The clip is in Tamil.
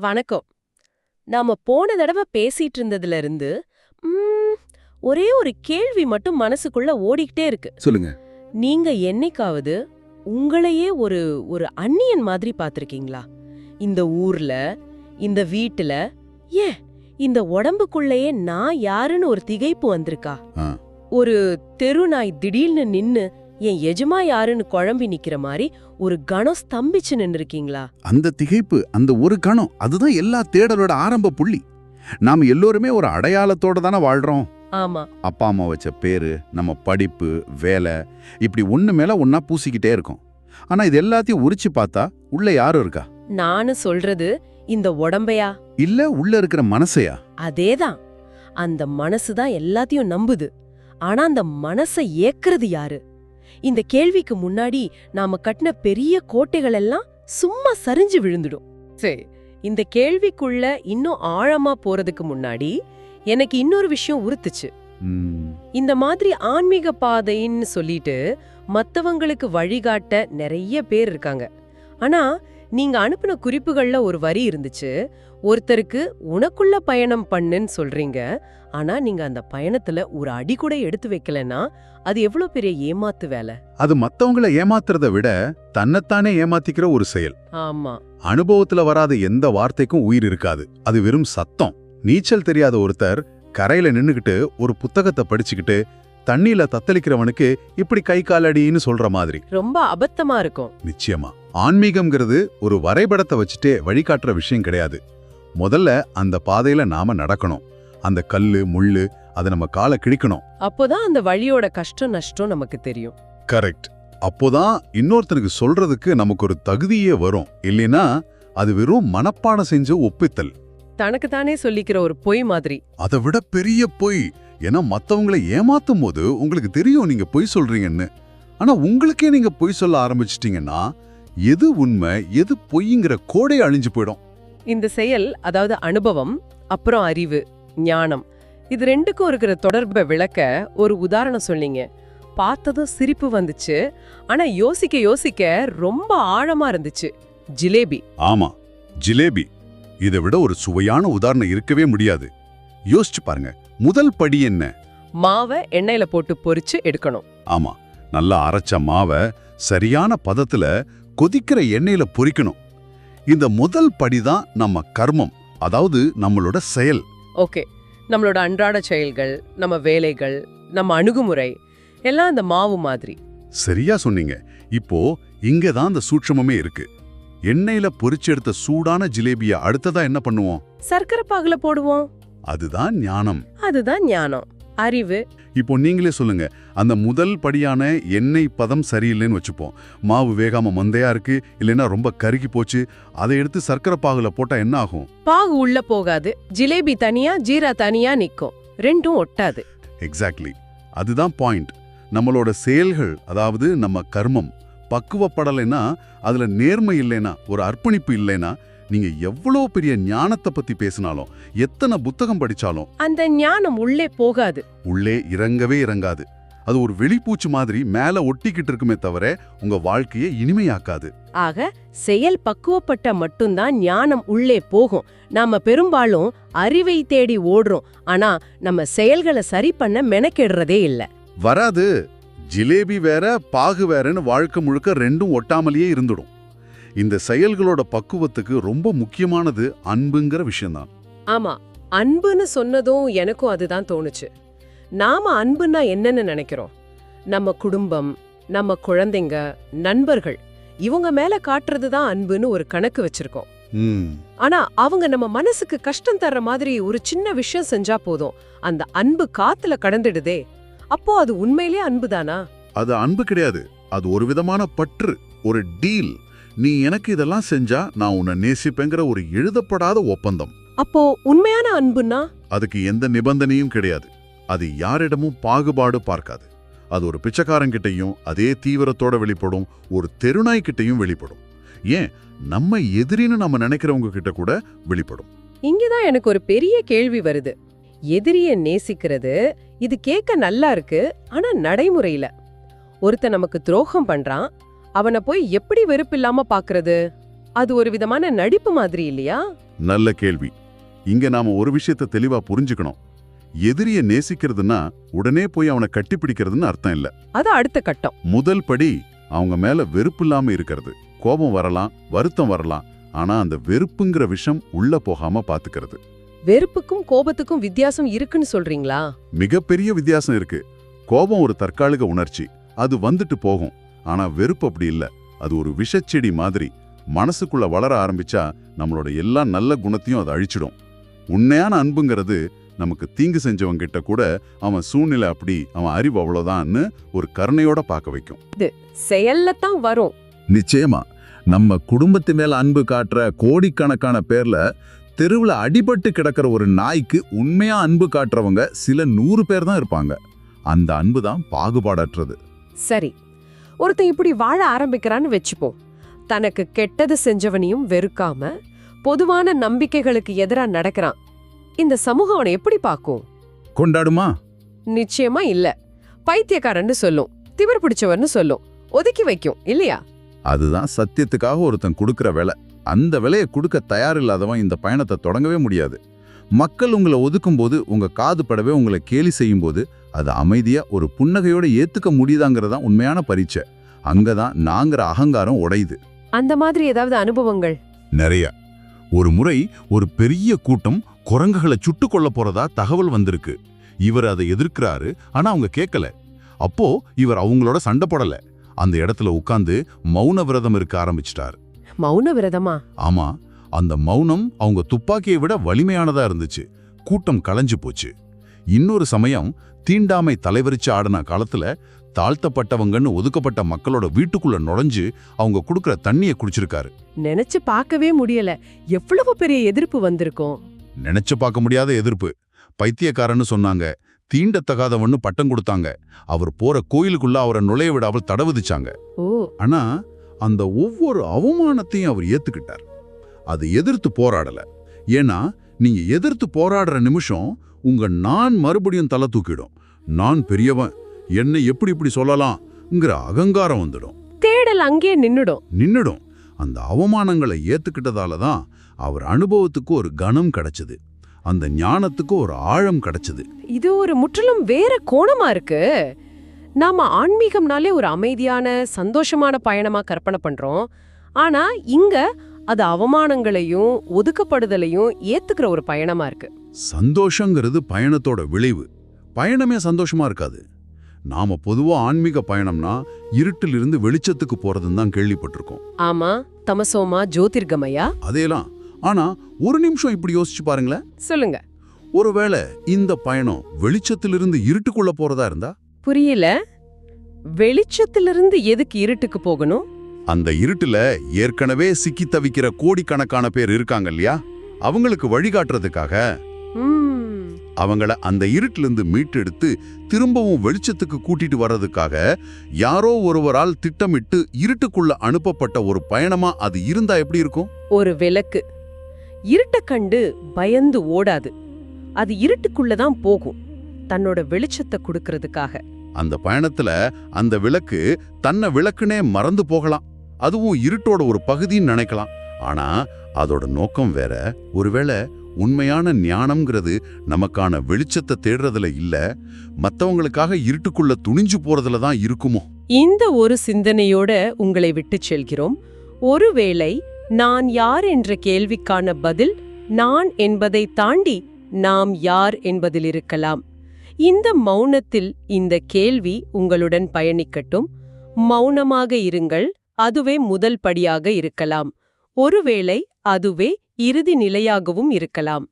வணக்கம். நாம போன தடவை பேசிட்டு இருந்ததுல இருந்து ஒரே ஒரு கேள்வி மட்டும் மனசுக்குள்ள ஓடிக்கிட்டே இருக்கு. சொல்லுங்க. நீங்க என்னைக்காவது உங்களையே ஒரு ஒரு அந்நியன் மாதிரி பாத்திருக்கீங்களா இந்த ஊர்ல இந்த வீட்டுல ஏன் இந்த உடம்புக்குள்ளேயே நான் யாருன்னு ஒரு திகைப்பு வந்திருக்கா. ஒரு தெரு நாய் திடீர்னு நின்னு என் எஜமா யாருன்னு குழம்பி நிக்கிற மாதிரி ஒரு கணம் ஸ்தம்பிச்சு நின்னு இருக்கீங்களா அந்த திகைப்பு அந்த ஒரு கணம் அதுதான் எல்லா தேடலோட ஆரம்ப புள்ளி. நாம எல்லோருமே ஒரு அடையாளத்தோட தானே வாழ்றோம். ஆமா. அப்பா அம்மா வச்ச பேரு நம்ம படிப்பு வேலை இப்படி ஒண்ணு மேல ஒண்ணா பூசிக்கிட்டே இருக்கோம். ஆனா இது எல்லாத்தையும் உரிச்சு பார்த்தா உள்ள யாரும் இருக்கா? நானு சொல்றது இந்த உடம்பையா? இல்ல உள்ள இருக்கிற மனசையா? அதேதான். அந்த மனசு தான் எல்லாத்தையும் நம்புது. ஆனா அந்த மனசை ஏக்குறது யாரு? இந்த கேள்விக்கு முன்னாடி நாம கட்டின பெரிய கோட்டைகள் எல்லாம் சும்மா சரிஞ்சு விழுந்துடும். சரி. இந்த கேள்விக்குள்ள இன்னும் ஆழமா போறதுக்கு முன்னாடி எனக்கு இன்னொரு விஷயம் உறுத்துச்சு. இந்த மாதிரி ஆன்மீக பாதைன்னு சொல்லிட்டு மத்தவங்களுக்கு வழிகாட்ட நிறைய பேர் இருக்காங்க. ஆனா நீங்க அனுப்பின குறிப்புகள்ல ஒரு வரி இருந்துச்சு. ஒருத்தருக்கு உனக்குள்ள பயணம் பண்ணுன்னு சொல்றீங்க. ஆனா நீங்க அந்த பயணத்துல ஒரு அடி கூட எடுத்து வைக்கலன்னா அது எவ்வளவு பெரிய ஏமாத்து வேலை? அது மத்தவங்கள ஏமாத்துறத விட தன்னைத்தானே ஏமாத்திக்கிற ஒரு செயல். ஆமா. அனுபவத்துல வராத எந்த வார்த்தைக்கும் உயிர் இருக்காது. அது வெறும் சத்தம். நீச்சல் தெரியாத ஒருத்தர் கரையில நின்னுகிட்டு ஒரு புத்தகத்தை படிச்சுக்கிட்டு தண்ணியில தத்தளிக்கிறவனுக்கு இப்படி கை காலடின்னு சொல்ற மாதிரி. ரொம்ப அபத்தமா இருக்கும். நிச்சயமா. ஆன்மீகம்ங்கிறது ஒரு வரைபடத்தை வச்சுட்டே வழிகாட்டுற விஷயம் கிடையாது. முதல்ல அந்த பாதையில நாம நடக்கணும். அந்த கல்லு முள்ளு அதை நம்ம காலை கிழிக்கணும். அப்போதான் அந்த வழியோட கஷ்டம் நஷ்டம் நமக்கு தெரியும். கரெக்ட் அப்போதான் இன்னொருத்தனுக்கு சொல்றதுக்கு நமக்கு ஒரு தகுதியே வரும். இல்லைன்னா அது வெறும் மனப்பாடம் செஞ்ச ஒப்பித்தல். தனக்கு தானே சொல்லிக்கிற ஒரு பொய் மாதிரி. அதை விட பெரிய பொய். ஏன்னா மத்தவங்களை ஏமாத்தும் போது உங்களுக்கு தெரியும் நீங்க பொய் சொல்றீங்கன்னு. ஆனா உங்களுக்கே நீங்க பொய் சொல்ல ஆரம்பிச்சிட்டீங்கன்னா எது உண்மை எது பொய்ங்கிற கோடை அழிஞ்சு போயிடும். இந்த செயல் அதாவது அனுபவம் அப்புறம் அறிவு. ஞானம். இது ரெண்டுக்கும் இருக்கிற தொடர்பை விளக்க ஒரு உதாரணம் சொன்னீங்க. பார்த்ததும் சிரிப்பு வந்துச்சு. ஆனா யோசிக்க யோசிக்க ரொம்ப ஆழமா இருந்துச்சு. ஜிலேபி. ஆமா ஜிலேபி. இதை விட ஒரு சுவையான உதாரணம் இருக்கவே முடியாது. யோசிச்சு பாருங்க முதல் படி என்ன? மாவை எண்ணெயில போட்டு பொரிச்சு எடுக்கணும். ஆமா நல்லா அரைச்ச மாவை சரியான பதத்துல கொதிக்கிற எண்ணெயில பொரிக்கணும். இந்த முதல் படிதான் நம்ம கர்மம் அதாவது நம்மளோட செயல். ஓகே. நம்மளோட அன்றாட செயல்கள் நம்ம வேலைகள் நம்ம அணுகுமுறை எல்லாம் அந்த மாவு மாதிரி. சரியா சொன்னீங்க. இப்போ இங்க தான் அந்த சூட்சமமே இருக்கு. எண்ணெயில பொரிச்செடுத்த சூடான ஜிலேபிய அடுத்ததா என்ன பண்ணுவோம்? சர்க்கரை பாகுல போடுவோம். அதுதான் ஞானம். அதுதான் ஞானம். அறிவு. இப்போ நீங்களே சொல்லுங்க அந்த முதல் படியான எண்ணெய் பதம் சரியில்லைன்னு வச்சுப்போம். மாவு வேகாம மந்தையா இருக்கு இல்லைன்னா ரொம்ப கருகி போச்சு அதை எடுத்து சர்க்கரை பாகுல போட்டா என்ன ஆகும்? பாகு உள்ள போகாது. ஜிலேபி தனியா ஜீரா தனியா நிக்கும். ரெண்டும் ஒட்டாது. எக்ஸாக்ட்லி அதுதான் பாயிண்ட் நம்மளோட செயல்கள் அதாவது நம்ம கர்மம் பக்குவப்படலைன்னா அதுல நேர்மை இல்லைனா ஒரு அர்ப்பணிப்பு இல்லைனா நீங்க எவ்வளோ பெரிய ஞானத்தை பத்தி பேசினாலும் எத்தனை புத்தகம் படிச்சாலும் அந்த ஞானம் உள்ளே போகாது. உள்ளே இறங்கவே இறங்காது. அது ஒரு வெளிப்பூச்சு மாதிரி மேல ஒட்டிக்கிட்டு இருக்குமே தவிர உங்க வாழ்க்கையை இனிமையாக்காது. ஆக செயல் பக்குவப்பட்ட மட்டும்தான் ஞானம் உள்ளே போகும். நாம பெரும்பாலும் அறிவை தேடி ஓடுறோம். ஆனா நம்ம செயல்களை சரி பண்ண மெனக்கெடுறதே இல்ல. வராது. ஜிலேபி வேற பாகு வேறன்னு வாழ்க்கை முழுக்க ரெண்டும் ஒட்டாமலேயே இருந்துடும். இந்த செயல்களோட பக்குவத்துக்கு ரொம்ப முக்கியமானது அன்புங்கிற விஷயம்தான். ஆமா அன்புன்னு சொன்னதும் எனக்கும் அதுதான் தோணுச்சு. நாம அன்புன்னா என்னன்னு நினைக்கிறோம்? நம்ம குடும்பம் நம்ம குழந்தைங்க நண்பர்கள் இவங்க மேல காட்டுறது தான் அன்புன்னு ஒரு கணக்கு வச்சிருக்கோம். ஆனா அவங்க நம்ம மனசுக்கு கஷ்டம் தர்ற மாதிரி ஒரு சின்ன விஷயம் செஞ்சா போதும். அந்த அன்பு காத்துல கடந்துடுதே. அப்போ அது உண்மையிலே அன்புதானா? அது அன்பு கிடையாது. அது ஒரு விதமான பற்று ஒரு டீல். நீ எனக்கு இதெல்லாம் செஞ்சா நான் உன்னை நேசிப்பேங்கிற ஒரு எழுதப்படாத ஒப்பந்தம். அப்போ உண்மையான அன்புன்னா? அதுக்கு எந்த நிபந்தனையும் கிடையாது. அது யாரிடமும் பாகுபாடு பார்க்காது. அது ஒரு பிச்சைக்காரங்கிட்டையும் அதே தீவிரத்தோட வெளிப்படும் ஒரு தெருநாய்கிட்டையும் வெளிப்படும். ஏன்? நம்ம எதிரின்னு நம்ம நினைக்கிறவங்க கிட்ட கூட வெளிப்படும். இங்கதான் எனக்கு ஒரு பெரிய கேள்வி வருது. எதிரிய நேசிக்கிறது இது கேட்க நல்லா இருக்கு ஆனா நடைமுறையில. ஒருத்தன் நமக்கு துரோகம் பண்றான் அவனை போய் எப்படி வெறுப்பில்லாம பாக்குறது? அது ஒரு விதமான நடிப்பு மாதிரி இல்லையா? நல்ல கேள்வி. இங்க நாம ஒரு விஷயத்தை தெளிவா புரிஞ்சுக்கணும். எதிரிய நேசிக்கிறதுன்னா உடனே போய் அவனை கட்டிப்பிடிக்கிறதுன்னு அர்த்தம் இல்ல. அது அடுத்த கட்டம். முதல் படி அவங்க மேல வெறுப்பு இல்லாம இருக்கிறது. கோபம் வரலாம் வருத்தம் வரலாம். ஆனா அந்த வெறுப்புங்கிற விஷம் உள்ள போகாம பாத்துக்கிறது. வெறுப்புக்கும் கோபத்துக்கும் வித்தியாசம் இருக்குன்னு சொல்றீங்களா? மிகப்பெரிய வித்தியாசம் இருக்கு. கோபம் ஒரு தற்காலிக உணர்ச்சி. அது வந்துட்டு போகும். ஆனா வெறுப்பு அப்படி இல்ல. அது ஒரு விஷச்செடி மாதிரி. மனசுக்குள்ள வளர ஆரம்பிச்சா நம்மளோட எல்லா நல்ல குணத்தையும் அது அழிச்சிடும். உண்மையான அன்புங்கிறது நமக்கு தீங்கு செஞ்சவங்க கிட்ட கூட அவன் சூழ்நிலை அப்படி அவன் அறிவு அவ்வளவுதான்னு ஒரு கருணையோட பார்க்க வைக்கும். செயல்ல தான் வரும். நிச்சயமா. நம்ம குடும்பத்து மேல அன்பு காட்டுற கோடிக்கணக்கான பேர்ல தெருவுல அடிபட்டு கிடக்கிற ஒரு நாய்க்கு உண்மையா அன்பு காட்டுறவங்க சில நூறு பேர் தான் இருப்பாங்க. அந்த அன்பு தான் பாகுபாடற்றது. சரி ஒருத்தன் இப்படி வாழ ஆரம்பிக்கிறான்னு வச்சுப்போம் தனக்கு கெட்டது செஞ்சவனையும் வெறுக்காம பொதுவான நம்பிக்கைகளுக்கு எதிரா நடக்கிறான். இந்த சமூகம் அவனை எப்படி பார்க்கும்? கொண்டாடுமா? நிச்சயமா இல்ல. பைத்தியக்காரன்னு சொல்லும். திமிர் பிடிச்சவர்னு சொல்லும். ஒதுக்கி வைக்கும் இல்லையா? அதுதான் சத்தியத்துக்காக ஒருத்தன் கொடுக்கிற விலை. அந்த விலையை கொடுக்க தயாரில்லாதவன் இந்த பயணத்தை தொடங்கவே முடியாது. மக்கள் உங்களை ஒதுக்கும்போது உங்க காது படவே உங்களை கேலி செய்யும்போது அது அமைதியா ஒரு புன்னகையோட ஏத்துக்க முடியுதாங்கிறது தான் உண்மையான பரீட்சை. அங்கதான் நாங்கிற அகங்காரம் உடையுது. அந்த மாதிரி ஏதாவது அனுபவங்கள்? நிறைய. ஒரு முறை ஒரு பெரிய கூட்டம் குரங்குகளை சுட்டு கொள்ள போறதா தகவல் வந்திருக்கு. இவர் அதை எதிர்க்கிறாரு ஆனா அவங்க கேட்கல அப்போ இவர் அவங்களோட சண்டை போடல. அந்த இடத்துல உட்கார்ந்து மௌன விரதம் இருக்க ஆரம்பிச்சிட்டார். மௌன விரதமா? ஆமா. அந்த மௌனம் அவங்க துப்பாக்கியை விட வலிமையானதா இருந்துச்சு. கூட்டம் களைஞ்சு போச்சு. இன்னொரு சமயம் தீண்டாமை தலைவரிச்சு ஆடின காலத்துல தாழ்த்தப்பட்டவங்கன்னு ஒதுக்கப்பட்ட மக்களோட வீட்டுக்குள்ள நுழைஞ்சு அவங்க கொடுக்கிற தண்ணியை குடிச்சிருக்காரு. நினைச்சு பார்க்கவே முடியல. எவ்வளவு பெரிய எதிர்ப்பு வந்திருக்கும்? நினைச்சு பார்க்க முடியாத எதிர்ப்பு. பைத்தியக்காரன்னு சொன்னாங்க. தீண்டத்தகாதவன்னு பட்டம் கொடுத்தாங்க. அவர் போற கோயிலுக்குள்ள அவரை நுழைய விடாமல் தடை விதிச்சாங்க ஆனா அந்த ஒவ்வொரு அவமானத்தையும் அவர் ஏத்துக்கிட்டார். அதை எதிர்த்து போராடல. ஏன்னா நீங்க எதிர்த்து போராடுற நிமிஷம் உங்க நான் மறுபடியும் தலை தூக்கிடும். நான் பெரியவன். என்னை எப்படி இப்படி சொல்லலாம்ங்கிற அகங்காரம் வந்துடும். தேடல் அங்கே நின்னுடும். நின்னுடும். அந்த அவமானங்களை ஏத்துக்கிட்டதால தான் அவர் அனுபவத்துக்கு ஒரு கணம் கிடைச்சது. அந்த ஞானத்துக்கு ஒரு ஆழம் கிடைச்சது. இது ஒரு முற்றிலும் வேற கோணமா இருக்கு. நாம ஆன்மீகம்னாலே ஒரு அமைதியான சந்தோஷமான பயணமா கற்பனை பண்றோம். ஆனா இங்க அது அவமானங்களையும் ஒதுக்கப்படுதலையும் ஏத்துக்கிற ஒரு பயணமா இருக்கு. சந்தோஷங்கிறது பயணத்தோட விளைவு. பயணமே சந்தோஷமா இருக்காது. நாம பொதுவா ஆன்மீக பயணம்னா இருட்டிலிருந்து வெளிச்சத்துக்கு போறதுன்னு தான் கேள்விப்பட்டிருக்கோம். ஆமா தமசோமா ஜோதிர்கமயா? அதேலாம். ஆனா ஒரு நிமிஷம் இப்படி யோசிச்சு பாருங்களேன். சொல்லுங்க. ஒருவேளை இந்த பயணம் வெளிச்சத்திலிருந்து இருட்டுக்குள்ள போறதா இருந்தா? புரியல. வெளிச்சத்திலிருந்து எதுக்கு இருட்டுக்கு போகணும்? அந்த இருட்டுல ஏற்கனவே சிக்கி தவிக்கிற கோடிக்கணக்கான பேர் இருக்காங்க இல்லையா? அவங்களுக்கு வழிகாட்டுறதுக்காக அவங்கள அந்த இருட்டிலிருந்து மீட்டெடுத்து திரும்பவும் வெளிச்சத்துக்கு கூட்டிட்டு வர்றதுக்காக யாரோ ஒருவரால் திட்டமிட்டு இருட்டுக்குள்ள அனுப்பப்பட்ட ஒரு பயணமா அது இருந்தா எப்படி இருக்கும்? ஒரு விளக்கு. இருட்ட கண்டு பயந்து ஓடாது. அது இருட்டுக்குள்ள தான் போகும் தன்னோட வெளிச்சத்தை கொடுக்கறதுக்காக. அந்த பயணத்துல அந்த விளக்கு தன்னை விளக்குனே மறந்து போகலாம். அதுவும் இருட்டோட ஒரு பகுதின்னு நினைக்கலாம். ஆனா அதோட நோக்கம் வேற. ஒருவேளை உண்மையான ஞானம்ங்கிறது நமக்கான வெளிச்சத்தை தேடுறதுல இல்ல மத்தவங்களுக்காக இருட்டுக்குள்ள துணிஞ்சு போறதுல தான் இருக்குமோ? இந்த ஒரு சிந்தனையோட உங்களை விட்டுச் செல்கிறோம். ஒருவேளை நான் யார் என்ற கேள்விக்கான பதில் நான் என்பதை தாண்டி நாம் யார் என்பதில் இருக்கலாம். இந்த மௌனத்தில் இந்த கேள்வி உங்களுடன் பயணிக்கட்டும். மௌனமாக இருங்கள் அதுவே முதல் படியாக இருக்கலாம். ஒருவேளை அதுவே இறுதி நிலையாகவும் இருக்கலாம்.